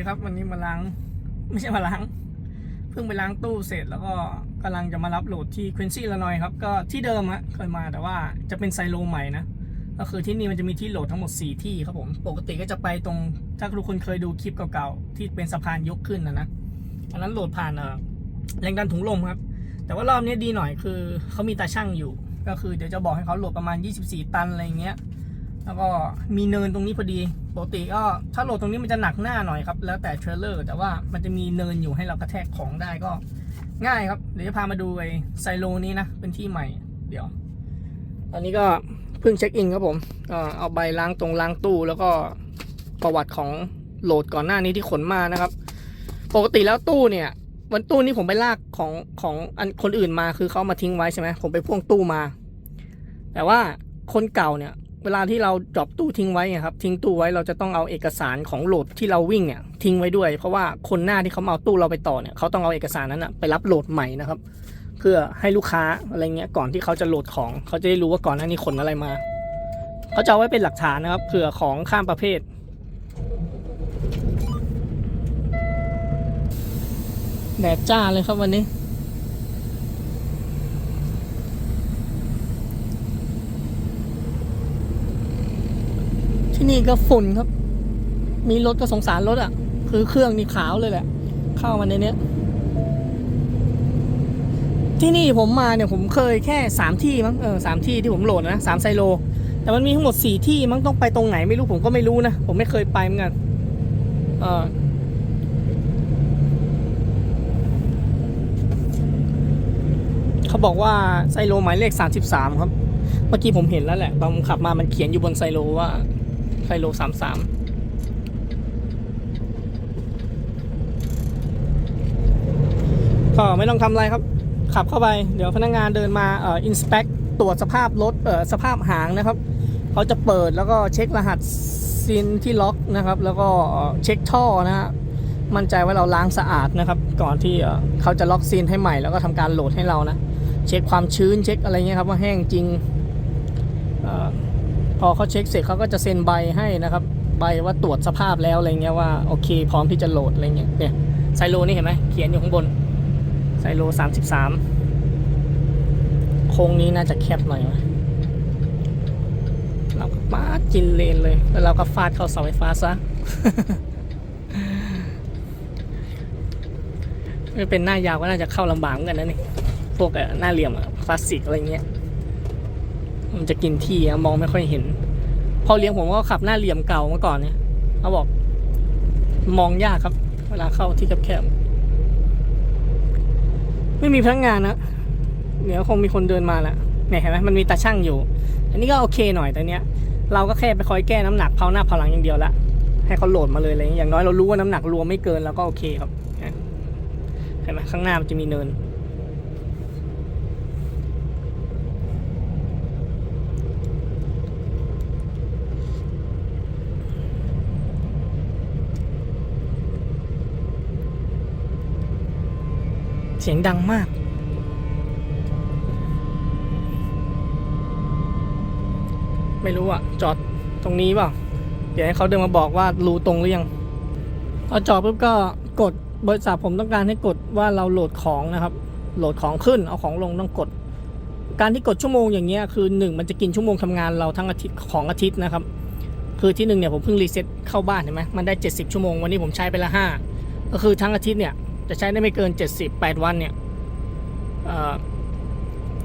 ดีครับวันนี้มาล้างไม่ใช่มาล้าง เพิ่งไปล้างตู้เสร็จแล้วก็กำลังจะมารับโหลดที่ควินซี่ละนอยครับ ก็ที่เดิมฮะเคยมาแต่ว่าจะเป็นไซโลใหม่นะก็คือที่นี่มันจะมีที่โหลดทั้งหมด 4 ที่ครับผม ปกติก็จะไปตรงถ้าทุกคนเคยดูคลิปเก่าๆ ที่เป็นสะพานยกขึ้นนะนะอันนั้นโหลดผ่านเออแรงดันถุงลมครับ แต่ว่ารอบนี้ดีหน่อยคือเขามีตาช่างอยู่ ก็คือเดี๋ยวจะบอกให้เขาโหลดประมาณ 24 ตันอะไรเงี้ย แล้วก็มีเนินตรงนี้พอดีปกติก็ถ้าโหลดตรงนี้มันจะหนักหน้าหน่อยครับ แล้วแต่เทรลเลอร์แต่ว่ามันจะมีเนินอยู่ให้เรากระแทกของได้ก็ง่ายครับ เดี๋ยวจะพามาดูไอ้ไซโลนี้นะ เป็นที่ใหม่ เดี๋ยว ตอนนี้ก็เพิ่งเช็คอินครับผมเอาใบล้างตรงล้างตู้ แล้วก็ประวัติของโหลดก่อนหน้านี้ที่ขนมานะครับ ปกติแล้วตู้เนี่ย วันตู้นี้ผมไปลากของของอันคนอื่นมาคือเขามาทิ้งไว้ใช่ไหมผมไปพ่วงตู้มา แต่ว่าคนเก่าเนี่ย เวลาที่เราดรอปตู้ทิ้งไว้นะครับทิ้งตู้ไว้เราจะต้องเอาเอกสารของโหลดที่เราวิ่งเนี่ยทิ้งไว้ด้วย เพราะว่าคนหน้าที่เขามาเอาตู้เราไปต่อเนี่ยเขาต้องเอาเอกสารนั้นนะไปรับโหลดใหม่นะครับ เพื่อให้ลูกค้าอะไรเงี้ยก่อนที่เขาจะโหลดของเขาจะได้รู้ว่าก่อนหน้านี้ขนอะไรมาเขาจะเอาไว้เป็นหลักฐานนะครับเผื่อของข้ามประเภท แดดจ้าเลยครับวันนี้ ที่นี่ก็ฝุ่นครับ มีรถก็สงสารรถอะ คือเครื่องนี่ขาวเลยแหละ เข้ามาในเนี้ย ที่นี่ผมมาเนี่ยผมเคยแค่สามที่มั้งเออสามที่ที่ผมโหลดนะสามไซโล แต่มันมีทั้งหมดสี่ที่มั้งต้องไปตรงไหนไม่รู้ผมก็ไม่รู้นะ ผมไม่เคยไปเหมือนกันเออเขาบอกว่าไซโลหมายเลข 33 ครับ เมื่อกี้ผมเห็นแล้วแหละตอนขับมามันเขียนอยู่บนไซโลว่า ไซโล33ก็ไม่ต้องทำอะไรครับ ขับเข้าไปเดี๋ยวพนักงานเดินมาเอ่ออินสเปกตรวจสภาพรถเอ่อสภาพหางนะครับเขาจะเปิดแล้วก็เช็ครหัสซินที่ล็อกนะครับ แล้วก็เช็คท่อนะฮะมั่นใจว่าเราล้างสะอาดนะครับ ก่อนที่เขาจะล็อกซีนให้ใหม่แล้วก็ทำการโหลดให้เรานะ เช็คความชื้นเช็คอะไรเงี้ยครับว่าแห้งจริง พอเขาเช็คเสร็จเขาก็จะเซ็นใบให้นะครับ ใบว่าตรวจสภาพแล้วอะไรเงี้ยว่าโอเค พร้อมที่จะโหลดอะไรเงี้ยเนี่ยไซโลนี่เห็นไหมเขียนอยู่ข้างบนไซโล33โค้งนี้น่าจะแคบหน่อยเราก็ปาดจินเลนเลย แล้วเราก็ฟาดเข้าเสาไฟฟ้าซะไม่เป็นหน้ายาวก็น่าจะเข้าลำบากเหมือนกันนะนี่ พวกหน้าเหลี่ยมอะคลาสสิกอะไรเงี้ย มันจะกินที่อะมองไม่ค่อยเห็น พอเลี้ยงผมก็ขับหน้าเหลี่ยมเก่าเมื่อก่อนเนี่ยเขาบอก มองยากครับ เวลาเข้าที่แคบๆไม่มีพนักงานนะเดี๋ยวคงมีคนเดินมาแหละเนี่ยเห็นไหมมันมีตาช่างอยู่ อันนี้ก็โอเคหน่อยแต่เนี้ยเราก็แค่ไปคอยแก้น้ำหนักเพาหน้าเพาหลังอย่างเดียวละให้เขาโหลดมาเลยอะไรอย่างน้อยเรารู้ว่าน้ำหนักรวมไม่เกินแล้วก็โอเคครับเห็นไหมข้างหน้ามันจะมีเนิน เสียงดังมาก ไม่รู้อะจอดตรงนี้เปล่าเดี๋ยวให้เขาเดินมาบอกว่ารูตรงหรือยังพอจอดปุ๊บก็กดบริษัทผมต้องการให้กดว่าเราโหลดของนะครับ โหลดของขึ้นเอาของลงต้องกด การที่กดชั่วโมงอย่างเงี้ยคือหนึ่งมันจะกินชั่วโมงทำงานเราทั้งอาทิตย์ของอาทิตย์นะครับ คือที่หนึ่งเนี่ยผมเพิ่งรีเซ็ตเข้าบ้านเห็นไหมมันได้ 70 ชั่วโมงวันนี้ผมใช้ไปละห้าก็คือทั้งอาทิตย์เนี่ย จะใช้ได้ไม่เกิน70 8วันเนี่ย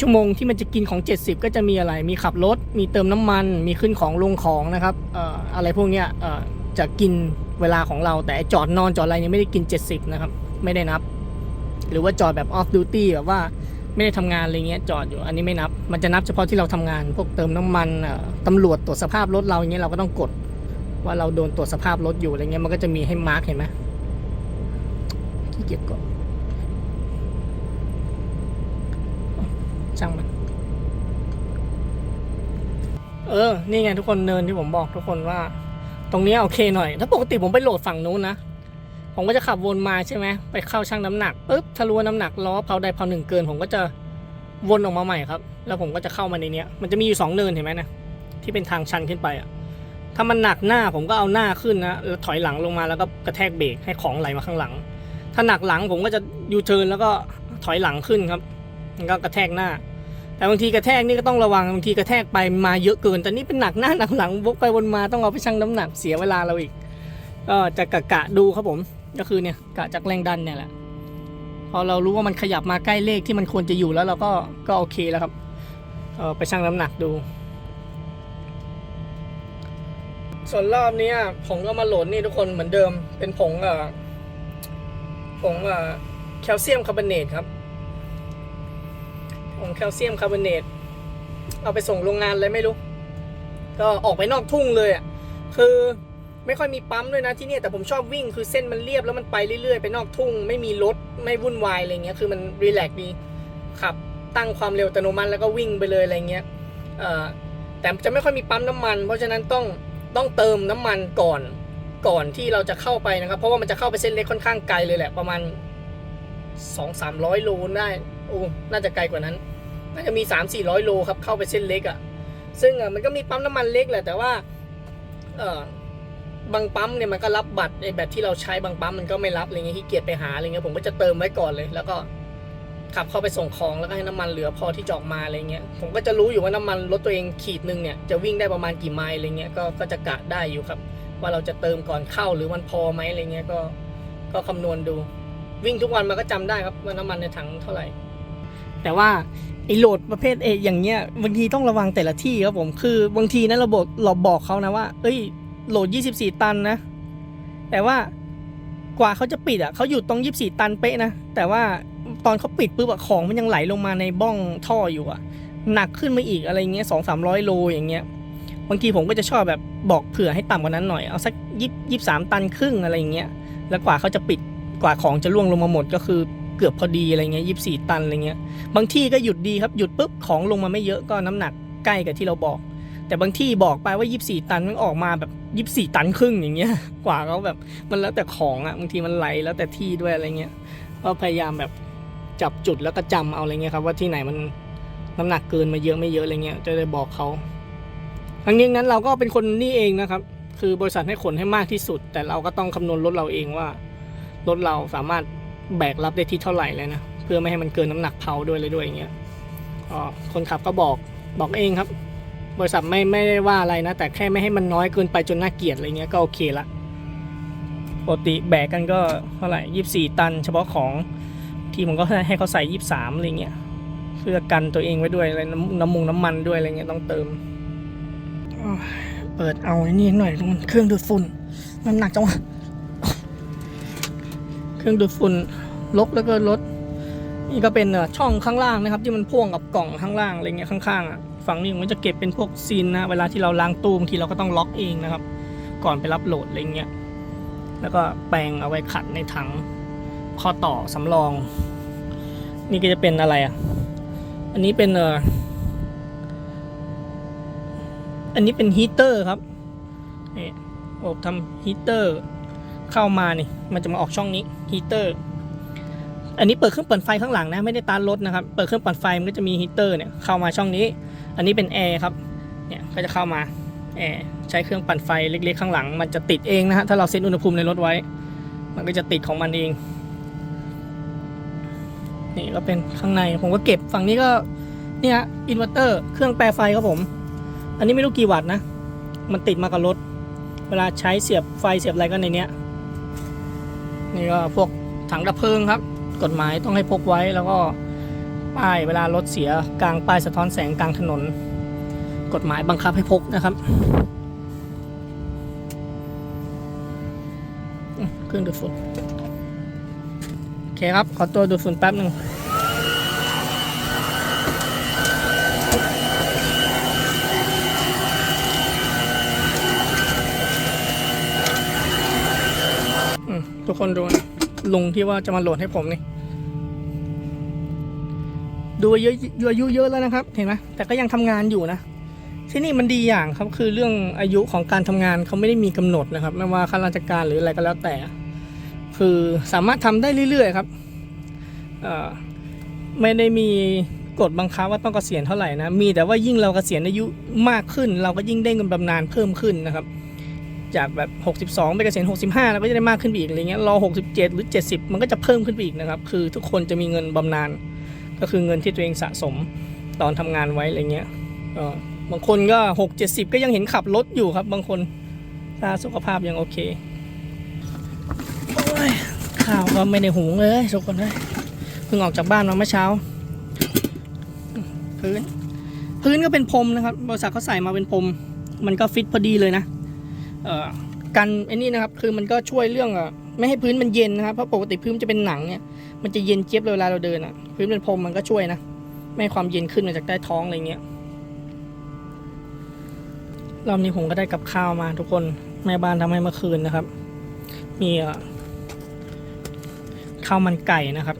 ชั่วโมงที่มันจะกินของ 70 ก็จะมีอะไร มีขับรถ มีเติมน้ำมัน มีขึ้นของลงของนะครับออะไรพวกเนี้ยจะกินเวลาของเรา แต่จอดนอนจอดอะไรเนี่ยไม่ได้กิน 70 นะครับ ไม่ได้นับ หรือว่าจอดแบบ off duty แบบว่าไม่ได้ทำงานอะไรเงี้ยจอดอยู่ อันนี้ไม่นับ มันจะนับเฉพาะที่เราทำงาน พวกเติมน้ำมันเอ่อตำรวจตรวจสภาพรถเราอย่างเงี้ยเราก็ต้องกด ว่าเราโดนตรวจสภาพรถอยู่อะไรเงี้ยมันก็จะมีให้มาร์กเห็นไหม ขี้เกียจกดช่างมันเออ นี่ไงทุกคนเนินที่ผมบอกทุกคนว่า ตรงนี้โอเคหน่อย ถ้าปกติผมไปโหลดฝั่งนู้นนะ ผมก็จะขับวนมาใช่ไหม ไปเข้าช่างน้ำหนักปุ๊บถ้ารู้ว่าน้ำหนักล้อเผาใดเผาหนึ่งเกิน ผมก็จะวนออกมาใหม่ครับ แล้วผมก็จะเข้ามาในเนี้ย มันจะมีอยู่สองเนินเห็นไหมนะที่เป็นทางชันขึ้นไปอะ ถ้ามันหนักหน้าผมก็เอาหน้าขึ้นนะแล้วถอยหลังลงมาแล้วก็กระแทกเบรกให้ของไหลมาข้างหลัง ถ้าหนักหลังผมก็จะยูเทิร์นแล้วก็ถอยหลังขึ้นครับมันก็กระแทกหน้า แต่บางทีกระแทกนี่ก็ต้องระวังบางทีกระแทกไปมาเยอะเกิน แต่นี่เป็นหนักหน้าหนักหลังวกไปวนมาต้องเอาไปชั่งน้ำหนักเสียเวลาเราอีก ก็จะกะกะดูครับผม ก็คือเนี่ยกะจากแรงดันเนี่ยแหละ พอเรารู้ว่ามันขยับมาใกล้เลขที่มันควรจะอยู่แล้วเราก็ก็โอเคแล้วครับเออไปชั่งน้ำหนักดูส่วนรอบนี้ผมก็มาโหลดนี่ทุกคนเหมือนเดิมเป็นผงเอ่องอแคลเซียมคาร์บอเนตครับผงแคลเซียมคาร์บอเนตเอาไปส่งโรงงานเลยไม่รู้ ก็ออกไปนอกทุ่งเลยอะคือไม่ค่อยมีปั๊มด้วยนะที่นี่แต่ผมชอบวิ่งคือเส้นมันเรียบแล้วมันไปเรื่อยๆไปนอกทุ่ง ไม่มีรถไม่วุ่นวายอะไรเงี้ยคือมันรีแลกซ์ดีขับตั้งความเร็วอัตโนมัติแล้วก็วิ่งไปเลยอะไรเงี้ยแต่จะไม่ค่อยมีปั๊มน้ำมัน เพราะฉะนั้นต้องต้องเติมน้ำมันก่อน ก่อนที่เราจะเข้าไปนะครับ เพราะว่ามันจะเข้าไปเส้นเล็กค่อนข้างไกลเลยแหละประมาณสองสามร้อยโลได้โอ้น่าจะไกลกว่านั้น น่าจะมีสามสี่ร้อยโลครับเข้าไปเส้นเล็กอะ่ะ ซึ่งอะมันก็มีปั๊มน้ำมันเล็กแหละแต่ว่าเออบางปั๊มเนี่ยมันก็รับบัตรในแบบที่เราใช้บางปั๊มมันก็ไม่รับอะไรเงี้ยที่เกียจไปหาอะไรเงี้ยผมก็จะเติมไว้ก่อนเลย แล้วก็ขับเข้าไปส่งของแล้วก็ให้น้ำมันเหลือพอที่จอกมาอะไรเงี้ยผมก็จะรู้อยู่ว่าน้ำมันรถตัวเองขีดหนึ่งเนี่ยจะวิ่งได้ประมาณกี่ไมล์อะไรเงี้ยก็ก็จะกะได้อยู่ครับ ว่าเราจะเติมก่อนเข้าหรือมันพอไหมอะไรเงี้ยก็ก็คำนวณดู วิ่งทุกวันมันก็จำได้ครับว่าน้ำมันในถังเท่าไหร่ แต่ว่าไอโหลดประเภทเออย่างเงี้ยบางทีต้องระวังแต่ละที่ครับผมคือบางทีนะเราบอกเราบอกเขานะว่า เอ้ยโหลด 24 ตันนะ แต่ว่ากว่าเขาจะปิดอะเขาอยู่ตรง 24 ตันเป๊ะนะ แต่ว่าตอนเขาปิดปุ๊บของมันยังไหลลงมาในบ้องท่ออยู่อะ หนักขึ้นมาอีกอะไรเงี้ยสองสามร้อยโลอย่างเงี้ย บางทีผมก็จะชอบแบบบอกเผื่อให้ต่ำกว่านั้นหน่อยเอาสักยี่ยี่สามตันครึ่งอะไรเงี้ยแล้วกว่าเขาจะปิดกว่าของจะล่วงลงมาหมดก็คือเกือบพอดีอะไรเงี้ยยี่สี่ตันอะไรเงี้ยบางที่ก็หยุดดีครับหยุดปุ๊บของลงมาไม่เยอะก็น้ำหนักใกล้กับที่เราบอก แต่บางที่บอกไปว่า24ตันมันออกมาแบบ24ตันครึ่งอย่างเงี้ยกว่าเขาแบบมันแล้วแต่ของอะบางทีมันไหลแล้วแต่ที่ด้วยอะไรเงี้ยก็พยายามแบบจับจุดแล้วก็จำเอาอะไรเงี้ยครับว่าที่ไหนมันน้ำหนักเกินมาเยอะไม่เยอะอะไรเงี้ยจะได้บอกเขา ทั้งนี้นั้นเราก็เป็นคนนี่เองนะครับ คือบริษัทให้ขนให้มากที่สุด แต่เราก็ต้องคำนวณรถเราเองว่ารถเราสามารถแบกรับได้ที่เท่าไหร่เลยนะเพื่อไม่ให้มันเกินน้ำหนักเผาด้วยเลยด้วยอย่างเงี้ยอ๋อคนขับก็บอกบอกเองครับ บริษัทไม่ไม่ได้ว่าอะไรนะ แต่แค่ไม่ให้มันน้อยเกินไปจนน่าเกลียดอะไรเงี้ยก็โอเคละปกติแบกกันก็เท่าไหร่ยี่สี่ตัน เฉพาะของที่ผมก็ให้เขาใส่ยี่สามอะไรเงี้ยเพื่อกันตัวเองไว้ด้วยอะไรน้ำมงน้ำมันด้วยอะไรเงี้ยต้องเติม เปิดเอาไอ้นี่หน่อยมันเครื่องดูดฝุ่น มันหนักจังวะ เครื่องดูดฝุ่นลกแล้วก็ลด นี่ก็เป็นเอ่อช่องข้างล่างนะครับ ที่มันพ่วงกับกล่องข้างล่างอะไรเงี้ยข้างๆอะฝั่งนี้มันจะเก็บเป็นพวกซีนนะเวลาที่เราล้างตู้บางทีเราก็ต้องล็อกเองนะครับ ก่อนไปรับโหลดอะไรเงี้ยแล้วก็แปรงเอาไว้ขัดในถังข้อต่อสำรอง นี่ก็จะเป็นอะไรอะ อันนี้เป็นเออ อันนี้เป็นฮีเตอร์ครับนี่โอบทำฮีเตอร์เข้ามานี่มันจะมาออกช่องนี้ฮีเตอร์อันนี้เปิดเครื่องเปั่นไฟข้างหลังนะไม่ได้ตานรถนะครับเปิดเครื่องเปั่นไฟมันก็จะมีฮีเตอร์เนี่ยเข้ามาช่องนี้ อันนี้เป็นแอร์ครับเนี่ยก็จะเข้ามาแอร์ใช้เครื่องปั่นไฟเล็กๆข้างหลัง มันจะติดเองนะฮะถ้าเราเซตอุณหภูมิในรถไว้ มันก็จะติดของมันเองนี่ก็เป็นข้างในผมก็เก็บฝั่งนี้ก็เนี่ยอินเวอร์เตอร์เครื่องแปรไฟครับผม อันนี้ไม่รู้กี่วัตต์นะ มันติดมากับรถ เวลาใช้เสียบไฟเสียบอะไรก็ในเนี้ย นี่ก็พวกถังดับเพลิงครับ กฎหมายต้องให้พกไว้แล้วก็ป้ายเวลารถเสียกลางป้ายสะท้อนแสงกลางถนน กฎหมายบังคับให้พกนะครับเครื่องดูดฝุ่นโอเคครับ ขอตัวดูดฝุ่นแป๊บหนึ่ง ทุกคนดูนะลุงที่ว่าจะมาโหลดให้ผมนี่ ดูอายุอายุเยอะแล้วนะครับ เห็นไหมแต่ก็ยังทำงานอยู่นะ ที่นี่มันดีอย่างครับคือเรื่องอายุของการทำงานเขาไม่ได้มีกำหนดนะครับ ไม่ว่าข้าราชการหรืออะไรก็แล้วแต่ คือสามารถทำได้เรื่อยๆครับไม่ได้มีกฎบังคับว่าต้องเกษียณเท่าไหร่นะ มีแต่ว่ายิ่งเราเกษียณอายุมากขึ้น เราก็ยิ่งได้เงินบำนาญเพิ่มขึ้นนะครับ จากแบบ 62ไปเกษียณ65 แล้วก็จะได้มากขึ้นไปอีกอะไรเงี้ยรอ 67 หรือ 70 มันก็จะเพิ่มขึ้นไปอีกนะครับ คือทุกคนจะมีเงินบำนาญก็คือเงินที่ตัวเองสะสมตอนทำงานไว้อะไรเงี้ยก็บางคนก็ 6 70 ก็ยังเห็นขับรถอยู่ครับ บางคนถ้าสุขภาพยังโอเคอยข้าวก็ไม่ได้หุงเลยทุกคนเลยเพิ่งออกจากบ้านมาเมื่อเช้า พื้น พื้นก็เป็นพรมนะครับ บริษัทเขาใส่มาเป็นพรม มันก็ฟิตพอดีเลยนะ กันไอ้นี่นะครับคือมันก็ช่วยเรื่องอ่อไม่ให้พื้นมันเย็นนะครับเพราะปกติพื้นจะเป็นหนังเนี่ยมันจะเย็นเจี๊ยบเวลาเราเดินอะ พื้นเป็นพรมมันก็ช่วยนะไม่ให้ความเย็นขึ้นมาจากใต้ท้องอะไรเงี้ยรอบนี้ผมก็ได้กับข้าวมาทุกคนแม่บ้านทำให้เมื่อคืนนะครับ มีข้าวมันไก่นะครับ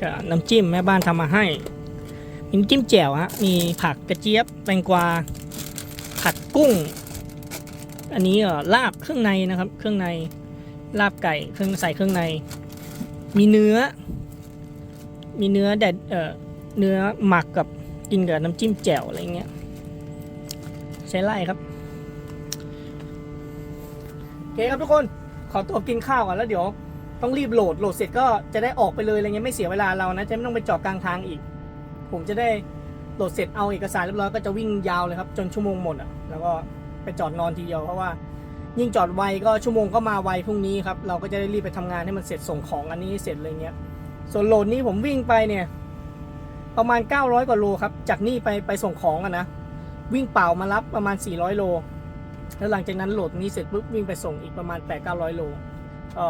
กับน้ำจิ้มแม่บ้านทำมาให้มีน้ำจิ้มแจ่วฮะมีผักกระเจี๊ยบแตงกวาผัดกุ้ง อันนี้เออลาบเครื่องในนะครับ เครื่องในลาบไก่เครื่องใส่เครื่องใน มีเนื้อ มีเนื้อแดดเอ่อเนื้อหมักกับกินกับน้ำจิ้มแจ่วอะไรเงี้ยใช้ไล่ครับโอเคครับทุกคนขอตัวกินข้าวก่อนแล้วเดี๋ยว ต้องรีบโหลดโหลดเสร็จก็จะได้ออกไปเลยอะไรเงี้ยไม่เสียเวลาเรานะจะไม่ต้องไปจอดกลางทางอีก ผมจะได้โหลดเสร็จเอาเอกสารเรียบร้อยก็จะวิ่งยาวเลยครับ จนชั่วโมงหมดอะแล้วก็ ไปจอดนอนทีเดียวเพราะว่า ยิ่งจอดไวก็ชั่วโมงก็มาไวพรุ่งนี้ครับเราก็จะได้รีบไปทำงานให้มันเสร็จส่งของอันนี้เสร็จเลยเงี้ยส่วนโหลดนี้ผมวิ่งไปเนี่ยประมาณ 900 กว่าโลครับจากนี่ไปไปส่งของอะนะวิ่งเปล่ามารับประมาณ 400 โล แล้วหลังจากนั้นโหลดนี้เสร็จปุ๊บวิ่งไปส่งอีกประมาณ 8 900 โลก็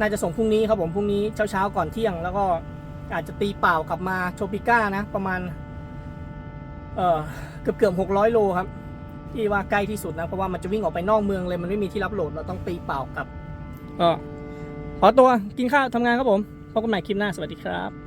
น่าจะส่งพรุ่งนี้ครับผมพรุ่งนี้เช้าๆก่อนเที่ยง แล้วก็อาจจะตีเปล่ากลับมาโชปิก้านะ ประมาณ เออเกือบเกือบหกร้อยโลครับ ที่ว่าใกล้ที่สุดนะ เพราะว่ามันจะวิ่งออกไปนอกเมืองเลยมันไม่มีที่รับโหลดเราต้องตีเปล่ากลับก็ขอตัวกินข้าวทำงานครับผมพบกันใหม่คลิปหน้าสวัสดีครับ